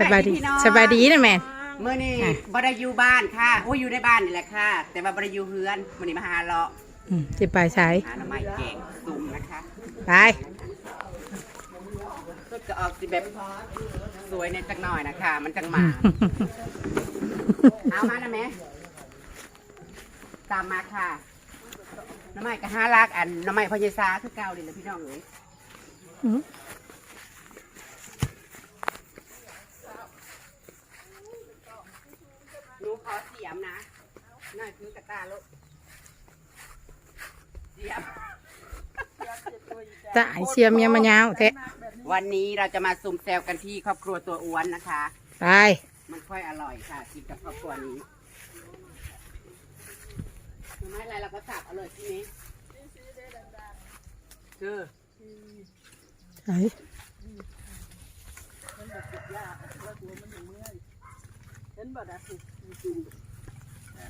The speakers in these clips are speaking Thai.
สบายดีพี่น้องสบายดีนะแม่ เมื่อนี้อะ บไดอยู่บ้านค่ะโอ้ยอยู่ในบ้านนี่แหละค่ะ แต่ว่าบไดอยู่เฮือนมื่อนี้มาหาเลาะอืมสิไปใช้หาหน่อไม้แกงสุ่มนะคะไปก็จะออกสิแบบสวยในจักหน่อยนะคะ มันจังหมา เอามานะแม่ตามมาค่ะหน้ำไม้ก็ห้าลักอันหน้ำไม้พญาซาคือเก่าเลยนะพี่น้องเอ้ยอืม หนูข อเสียมนะน่าคือกระตาลูกเสียมตายเชียร์เมียมายาวแท้วันนี้เราจะมาซุ่มแซวกันที่ครอบครัวตัวอ้วนนะคะไปมันค่อยอร่อยค่ะกินกับครอบครัวนี้ทำไมอะไรเราก็สับเอาเลยที่นี้คือใช้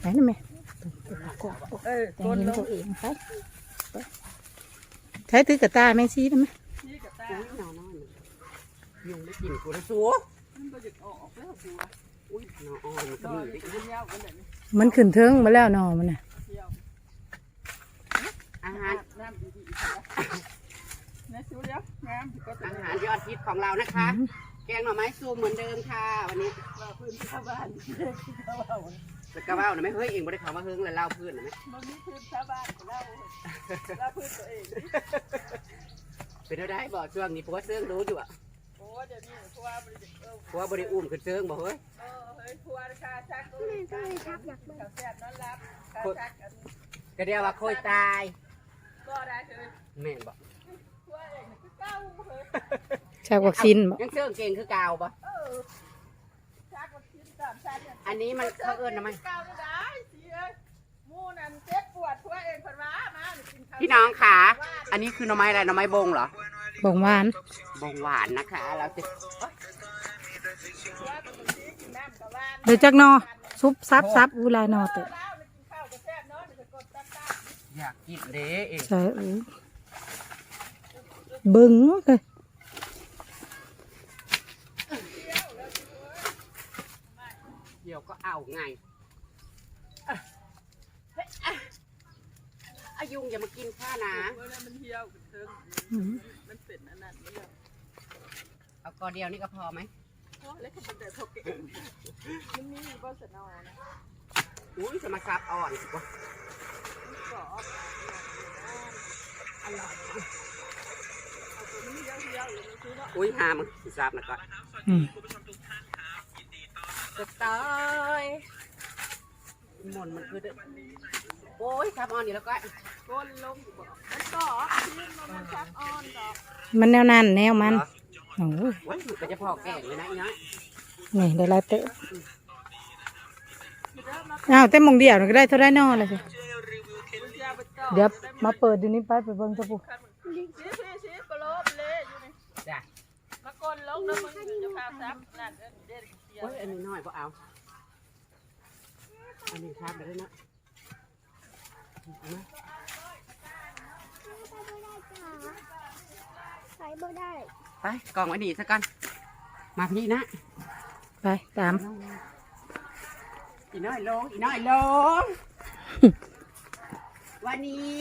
ไหนนะแม่เออแต่คนเห็นลตัวงเองไปไปใช้ถือกระตาแม่ซีได้ไหมนี่กับตาอุ้ยนอนนอนยุงได้กลิ่นกูนะสูมันก็จะออกแล้วกูอุ้ยนอนอ่อนมันก็นอมีนได้เป็นยาวกันเลยนี่มันขึ้นเทิงมาแล้วนอมันน่ะเที่ยวอาหารน้ำดีๆอีกแล้วนะสิวเดียวงามก็ต้ออางหารยอดฮิตของเรานะคะแก งหน่อไม้ซูมเหมือนเดิมค่ะวันนี้ว่าพื้นชาวบ้านเด็กชาวบ้านแต่กระเบ้านะไม่เฮ้ยเองไม่ได้เขามาเฮิงเลยเล่าพื้นนะไหมมันมีพื้นชาวบ้านของเราเราพื้นตัวเองเป็นได้บอกช่วงนี้ผัวเสื้องรู้อยู่อะโอ้เดี๋ยวนี้พัวบริจาคเออผัวบริอุ้มขึ้นเสื้องบอกเฮ้ยเออเฮ้ยพัวราคาชักก็เลยก็เลยชักอยากเขาแซ่บนอนรับขาชักกันก็เดียวว่าโคยตายก็ได้เลยแม่นบอกพัวเองคือเก้าเฮ้ย ชากวักซินบอกยังเสื้องเก่งคือเก่าปะเออชักมันกินตามชักเนี่ยอันนี้มันเขาเอิญนะมันเก้าได้ได้สิเอ้ยหมูนั่นเจ็บปวดพัวเองเพิ่นว่ามานี่กินข้าวพี่น้องขา อันนี้คือหน่อไม้อะไรหน่อไม้บงเหรอบอกหวาน บงหวานนะคะ เราจะพัวมันก็สิกินน้ำกับว่านเดี๋ยวจักนอซุปซับซับอุลายนอเตอะแล้วนี่กินข้าวก็แซ่บเนาะนี่ก็กดตับตับอยากกินเด้เองใช่เออบึ้งเลย ดี๋ยวก็เอาไงอะเฮ้ยอะอายุงอย่ามากินข้านะเมื่อนั้นมันเหี่ยวเทิงอืมมันเป็นอันนั้นมันแล้เอากอเดียวนี่ก็พอไหมโอ้แล้วก็เป็นแต่พอเก่งมันมีบ่สนอนะอุ้ยจะมาซับอ่อนสิวะมันก็ออร่อยเอาตัวนี้เหี่ยวๆอยู่มันคือเนาะอุ้ยหามึงสิซับนะก่อน อืม จะตายมนต์มันคือเด้อโอ้ยซับอ่อนอยู่แล้วก็ก้นลงอยู่บ่มันก็ชิ้นมันมันชักอ่อนดอกมันแนวนั้นแนวมันโอ้ยโอ้ยมันก็จะพอแก่งเลยนะอีน้อยนี่ได้หลายเตอะอ้าวแต่หมงเดียวนี่ก็ได้เท่าได้นอเลยสิมันจะไปต่อเดี๋ยวมาเปิดดูนี่ไปไปเบิ่งจะปูชี้ชี้ชี้กระโลบเลยอยู่นี่จ้ะมากนลงแล้วมึงจะพาซับนั่นเด็ดเดียวโอ้ยอันนี้น้อยพอเอา อันนี้ซับไปเลยเนาะเอามาใช้บ่ได้ไปกล่องไว้ดีสักก่อนมาพี่นะไปตาม อีน้อยลงอีน้อยลง วันนี้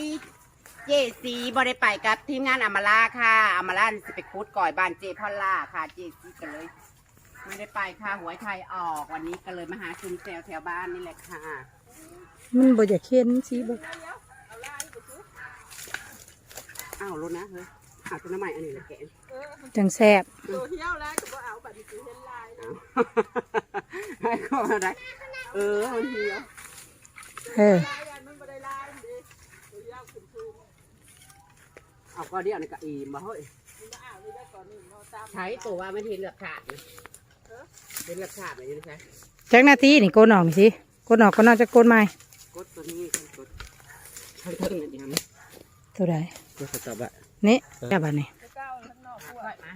เจสีบริไปกับทีมงานอำมาลาค่ะอำมาลาสิไปคุดก่อยบ้านเจพอลล่าค่ะ เจสีกันเลย ไม่ได้ไปค่ะหวยไทยออกวันนี้ก็เลยมาหาชุมแซวแถวบ้านนี่แหละค่ะมันบ่อยากเค้นสิบ่อ้าวรถนะเฮ้ยอ้าวตัวน้ำใหม่อันนี้แหละแกะจังแซ่บตัวเที่ยวแล้วก็บ่เอาบัดนี้สิเห็นลายอ้าวให้ก็มาได้เออมันเหี่ยวเออลายอันมันบ่ได้ลายดิตัวเที่ยวขึ้นสูงเอาก็เดียวในกระอีมาเฮ้ยมันมาเอานี่ได้ก่อนนี่เนาะตามใช้ตัวว่าไม่ทีเลือกขาดนะ เป็นเลือกขาดเลยนะใช่จักนาทีนี่โกนออกนี่สิโกนออกก็นอกจากโกนใหม่กดตัวนี้กันกดทั้งเทิงอย่างนี้เท่าไหร่กดสต็อปอะนี่จับอันนี้เก้าข้างนอกพวกลายแล้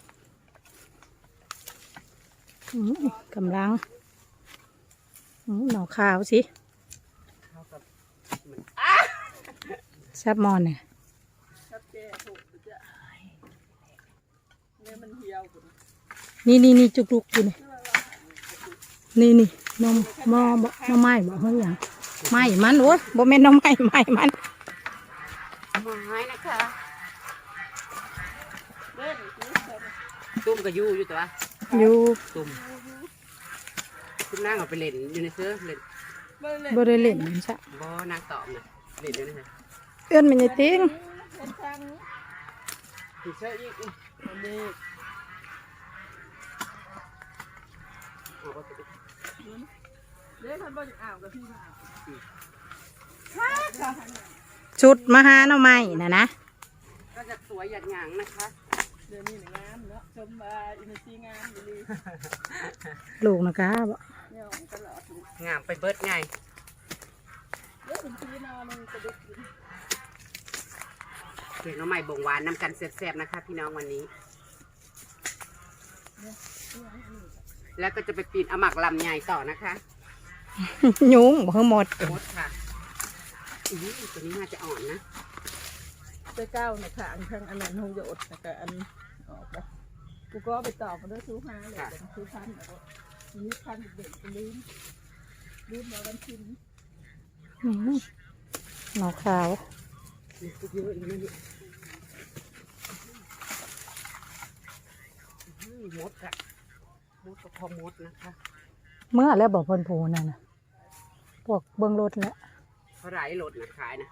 วอืมกำลังอืมหน่อขาวสิเท่ากับมันซับมอนเนี่ยชัดเจนถูกจะเนี่ยมันเหี่ยวพุ่ นนี่นี่นี่จุกลุกอยู่นี่นี่นี่น้องมอบ่น้องไม้บ่เฮ้ยหยังไม้มันโอ้ยบ่แม่นน้องไม้ไม้มันไม้นะคะเล่นซื้อเสร็จตุ้มกับยูอยู่ตัวอยู่ตุ้มตุ้มนั่งเอาไปเล่นอยู่ในเสื้อเล่นเบิ่งเลยบ่ได้เล่นมันซะบ่นางตอบนะเล่นอยู่ในเสื้อเอื้อนมันจะติ้งเห็นทางนี้ติดเสื้ออีกนี่อันนี้ เอาไปติดเดี๋ยวท่านบ่จะอ่าวกับพี่มาชุดมาหาหน่อไม้น่ะนะก็จะสวยอย่างหยังนะคะ เดี๋ยวนี้น่ะงามเนาะชมว่าอินซีงามอยู่ดีลูกนะกะบ่เนี่ยมันตลอดอยู่งามไปเบิดไงเดี๋ยวอินซีนอนมันกระดุกอยู่เด็กน้องใหม่บ่งหวานน้ำกันแซ่บๆนะคะ พี่น้องวันนี้ แล้วก็จะไปปีนเอาหมักลำใหญ่ต่อนะคะยุงบ่เฮาหมดโคตรค่ะอือตัวนี้น่าจะอ่อนนะไปก้าวนะค่ะอันทางอันนั้นหงโยดนะก็อันออกไปกูก็ไปตอบมาด้วยซื้อหาเลยเดี๋ยวซื้อพันธุ์เอาอันนี้พันธุ์เด็กๆลืมลืมแล้วกันชิมอื้อหือหนอขาวนี่ก็เยอะอยู่นะนี่อื้อมดค่ะ มดก็พอมดนะคะเมื่อแล้วบอกเพิ่นผูนั่นน่ะพวกเบิ่งรถแล้วเขาไหลรถนะขายนะ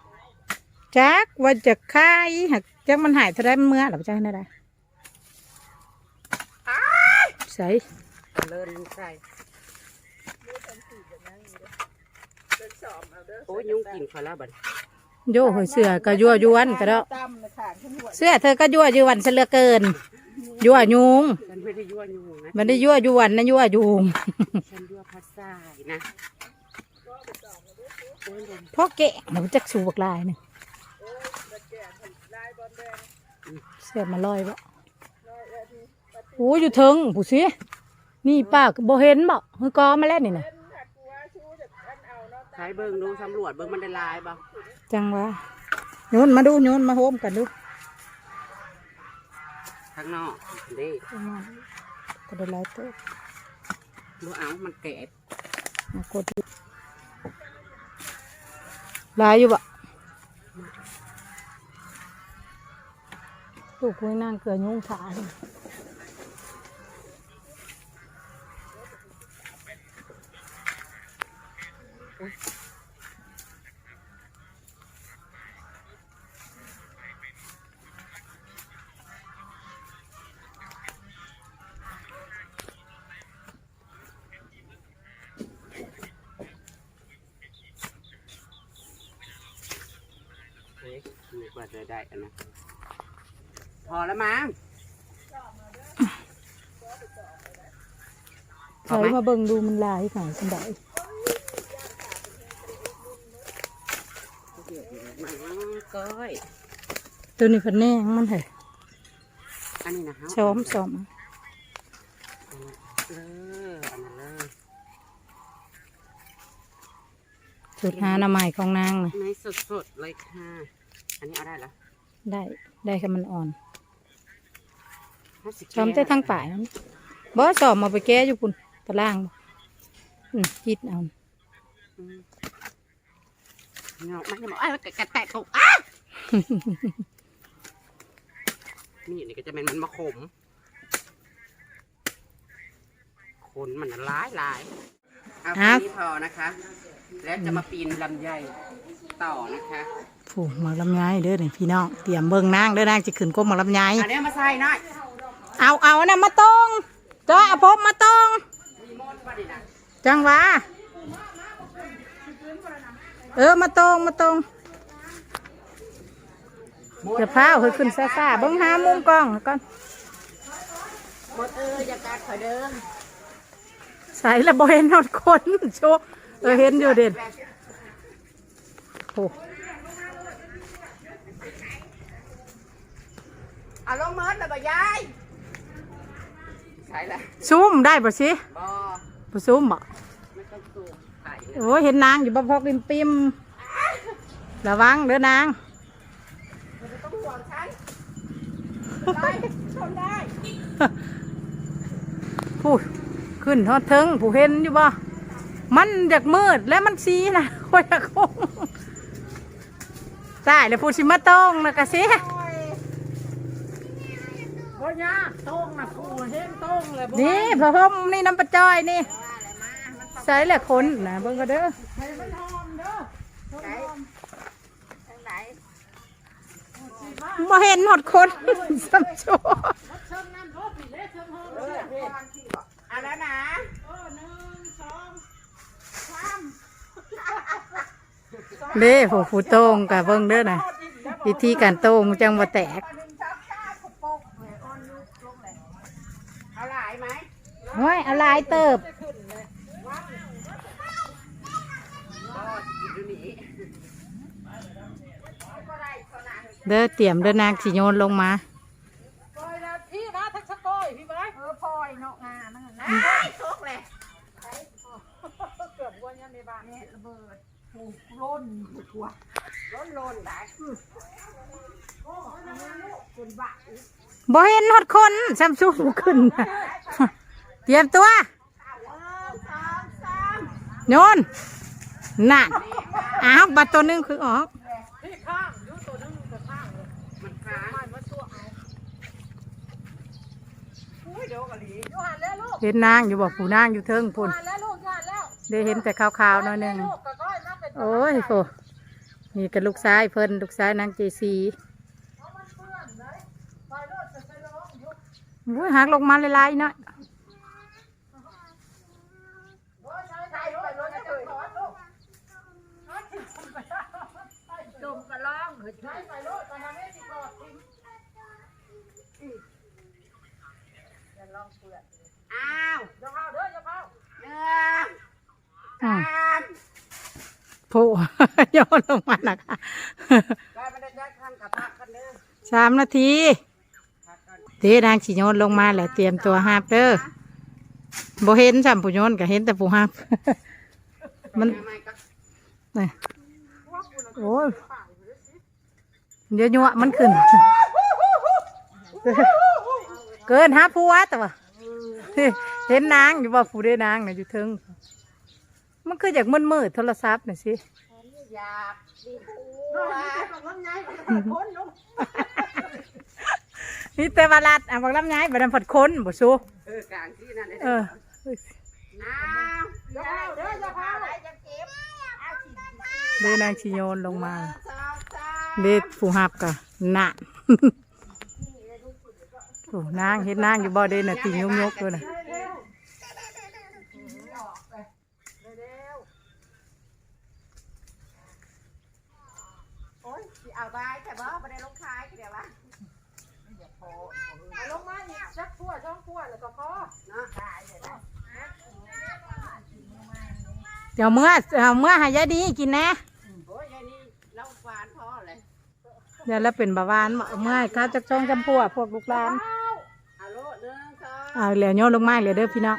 จักว่าจะขายหักจักมันหายเท่าไรมันเมื่อหรือจักนั่นได้ใส่ตะเลินใส่เดินสอบเอาเด้อโอ้ยยุงกินเขาแล้วบัดโย่เฮ้ยเสือก็ยั่วยวนก็แล้วตำนะค่ะขึ้นหัวเสื้อเธอก็ยั่วยวนซะเหลือเกิน ยั่วยุงฉันไม่ได้ยั่วยุงนะมันได้ยั่วยวนนะยั่วยุงฉันยั่วพัดทรายนะโอ้ยลมพ่อเกะมันจักสูบกลายหนึงเสื้อมาลอยบ่โอ้ยอยู่เทิงผู้สินี่ป้าก็บ่เห็นบ่คือกอมาแล้วนี่น่ะใช้เบิ้งดูสำรวจเบิ้งมันได้ลายบ่จังวะโยนมาดูโยนมาโฮมกันดู ข้างนอกนี่ก็ได้หลายตัวดูเอามันแก่มากดดูหลายอยู่บ่ลูกคุยนั่งเกลือยุ่งขาเลย เฮ้ยนึกว่าจะได้อันนะ พอแล้วมั้งพอใช้ไหมมาเบิ่งดูมันหลายขายสันไดมันก้อยตัวนี้พันแน่งมันเหรออันนี้นะฮะซ้อมซ้อมเอออันนั้นเลยจุดหาหน้าไม้ของนางนะในสดๆเลยค่ะ อันนี้เอาได้เหรอ ได้ ได้ค่ะมันอ่อนห้าสิบ ซ้อมได้ทั้งป่ายนั่นบ่สอบมาไปแก้อยู่ปุ่นตะล่างบ่อืมคิดเอาอืมเนาะมันจะบอกไอ้ยมันกระแตกถูกอ้านี่นี่ก็จะเป็นมันมะขมขนมันน่ะร้ายลายเอาแค่นี้พอนะคะ แล้วจะมาปีนลำไยต่อนะคะผูหมักลำไยเด้อนี่พี่น้องเตรียมเบิ่งนางเด้อนางจะขึ้นก้มหมักลำไยอันนี้มาใส่หน่อย เอาเอานะมาตรงจ้าเอาพบมาตรงมีมดป่ะดินะจังหวะเออมาตรงมาตรงจะพาเอาให้ขึ้นซ่าๆเบิ่งหามุมกล้องก่อนมดเอออย่ากัดข่อยเด้อใส่ละบ่เห็นนอนคนโชว์เออเห็นอยู่เด่นโอ้เอาลงมดแล้วบ่ยาย ใช่ละซูมได้ป่ะสิบ่บ่ซูมบ่ไม่ต้องสูบไข่โอ้ยเห็นนางอยู่บ่พอกริมปิมระวังเด้อนางไม่ต้องห่วงฉันได้ชมได้ผู้ขึ้นทอดเทิงผู้เห็นอยู่บ่มันอยากมืดและมันสีนะคอยอยากคงตายแล้วผู้ชิมาต้องนะกะสิบ่ยากโต้งนะกูเห็ นโต้งเลยบ่นี่พระพรหมนี่น้ำปลาจอยนี่ใส่แหละคนนะเบิ่งก็เด้อให้มันหอมเด้อทางไหนบ่เห็นหมดคนสัมโชเชิญน้ำรถนี่เด้เชิญหอมเอเด้ออเฮ็ดเอาแล้วนะเออหนึ่งสองสามเด้ผู้ผู้โต้งกะเบิ่งเด้อนะวิธีการโต้งจังบ่แตก เอา หลายไหมโอ้ยอะไรเติบก็อยู่นี่เด้อเตรียมเด้อนางสิโยนลงมาปล่อยนะพี่นะทักษะก้อยพี่ไว้เออปล่อยเนาะงามันนะไอ้ทุกเลยเกือบวันยังในบ้านนี่ระเบิดถูกล้นถูกว่าล้นล้นได้ บ่เห็นหดคนซัมซุงขึ้น เตรียมตัวโยนน่ะอ้าวบัตรตัวหนึ่งขึ้นค้างมันมาตัวเออกะหลีอกเห็นนางอยู่บอกผู้นางอยู่เทิงพุ่นได้เห็นแต่ขาวๆหน่อยหนึงลูกก็ก้อยโอ้ยโหนี่กับลูกชายเพิ่นลูกชายนางเจซี หักลงมาลายๆหน่อยจะไปร้องลูกจมกระล่องใช่ไปรถตอนนั้นไม่ติดรถทิ้งอ้าวอย่าเข้าเด้ออย่าเข้าหนึ่งอืมามผู้โยนลงมานะคะสามนาที ด้นางสิโยนลงมาแหละเตรียมตัวหาบเด้อบ่เห็นสามผู้โยนก็เห็นแต่ผู้หาบ มันทำไมก็นี่โอ้ยเดี๋ยวยัวมันขึ้น เกินหาผัวแต่ว่าเห็นนางอยู่ว่าผู้ได้นางน่ะอยู่เทิงมันคืออยากมืดมืดๆโทรศัพท์น่ะสิอยากดีหัว นี่แต่ว่ารัดอะบอกลำไยบัดนผัดคนบ่สู้เออกลางที่นั่นเลยเอออ้าวอย่าเข้าเด้ออย่าเข้าอะไรจะเก็บเอาสิเด้นางชิโยนลงมาสองสามเด้ผู้หับกะหนักโอ้นางเห็นนางอยู่บ่เด้น่ะติยกยกๆด้วยน่ะ โอ้ยสิเอาไปแต่ว่าไม่ได้ลงท้ายเดี๋ยววะ เอาลงมาอีกสักขั้วช่องขั้วแล้วก็พอ เนาะได้เดี๋ยวได้ เดี๋ยวเมื่อเอาเมื่อใหายายดีกินนะโอ้ยยายนี่เราหวานพอเลยเดี๋ยวแล้วเป็นบาหวานบ่เอาเมื่อให้ข้าวจักจ้องจำพวกพวกลูกหลานเอาโลดหนึ่งสองเอาเหลียวโยนลงมาเหลียวเด้อพี่น้อง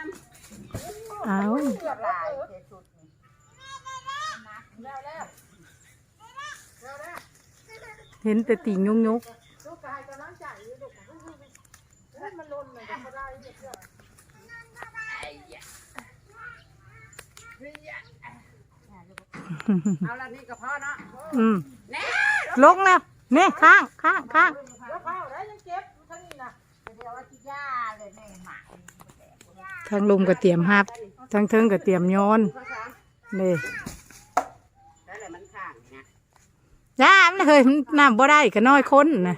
เอาเกือบหลายเจ็ดสุดนี่แล้วแล้วแล้วแล้วเห็นแต่ติงยกยกลูกกายกำลังใจอยู่ลูกเฮ้ยมันลนเลยก็ได้เดี๋ยว เอาละนี่ก็พอเนาะอืมแน่ลงแล้วนี่ข้างข้างข้างแล้วข้าวได้ยังเก็บทั้งนี้นะเดี๋ยวว่าที่ย่าเลยแม่หมาทางลุมก็เตรียมหับทางเทิงก็เตรียมโยนข้าวสารนี่แล้วอนนี่นะย่ามันเฮ้ยน้ำบ่ได้ก็น้อยคนนะ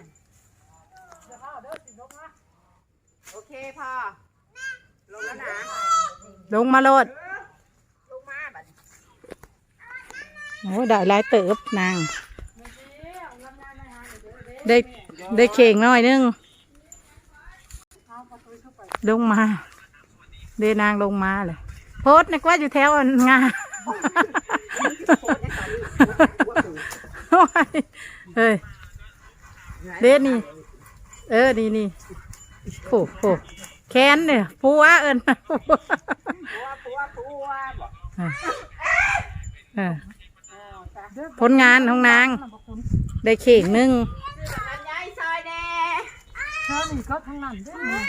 โอเคพอลงแล้วนะลงมาโลด ลงมาบัดนี้ โอ้ได้หลายเติบนาง ได้ได้เข่งหน่อยนึง ลงมาเดนางลงมาเลยโพสต์นึกว่าอยู่แถวอันงาโอ้ยเฮ้ยเดนนี่ เออ นี่นี่โอ้โหแค้นเนี่ยปัวเอิญปัวปัวปัวบอกเออ ผลงานของนาง ได้เข่งหนึงมันย้ายซอยแน่ข้าวนี่ก็ทั้งนั้นด้วยนะ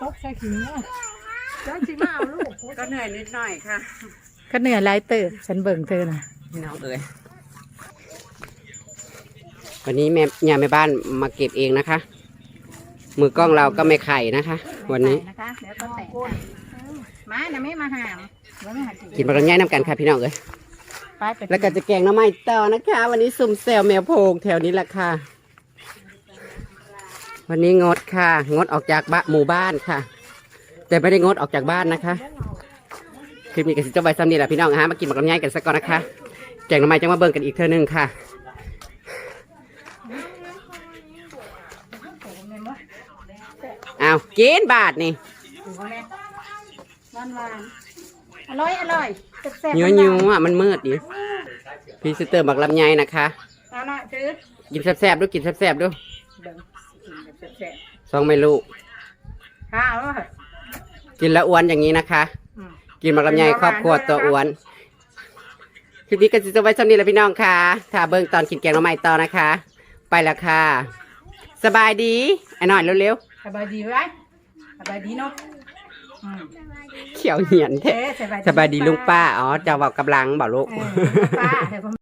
ตกใส่ขิงเลยจ้าจิมาเอาลูกก็เหนื่อยนิดหน่อยค่ะ ก็เหนื่อยหลายเติบฉันเบิ่งเธอน่ะพี่น้องเอ๋ยวันนี้แม่ยาแม่บ้านมาเก็บเองนะคะ มือกล้องเราก็ไม่ไข่นะคะ วันนี้นะคะเดี๋ยวก็แต่งมาน่ะไม่มาหามแล้วไม่หากินกินปลาร้าย่ายน้ำกันค่ะพี่น้องเอ้ย ไปไปแล้วก็จะแกงหน้ำไม้ต่อนะคะ วันนี้สุ่มแซวแมวโพงแถวนี้แหละค่ะ วันนี้งดค่ะ งดออกจากบ้านหมู่บ้านค่ะ แต่ไม่ได้งดออกจากบ้านนะคะคลิปนี้ก็สิจะไว้ซ้ำนี่แหละพี่น้องฮะมากินปลาร้าย่ายกันสักก่อนนะคะแกงหน้ำไม้จะมาเบิ่งกันอีกเท่านึงค่ะ เอากินบาทนี่ หวานหวานอร่อยอร่อย แซ่บๆยัวยัวๆอะมันมืดดิพี่ซิสเตอร์บักลำไยนะคะ เอาหน่อยซื้อกินแซ่บๆด้วยกินแซ่บๆด้วยเบิ่งกินแบบแซ่บสองไม่ลูกๆข้าวเอาเถอะกินแล้วอ้วนอย่างนี้นะคะ อืม กินบักลำไยครอบครัวตัวอ้วนคลิปนี้ก็จะไว้สำนี้แหละพี่น้องค่ะถ้าเบิ่งตอนกินแกงหน้ำไม้ต่อนะคะ ไปแล้วค่ะ สบายดีไอ้หน่อยเร็วสบายดีไว้สบายดีเนาะอืมๆ เขียวเหียนแท้เอ๊ะสบายดีสบายดีลุงป้า อ๋อจะบอกกำลังบอกลูก เออป้าเดี๋ยวผม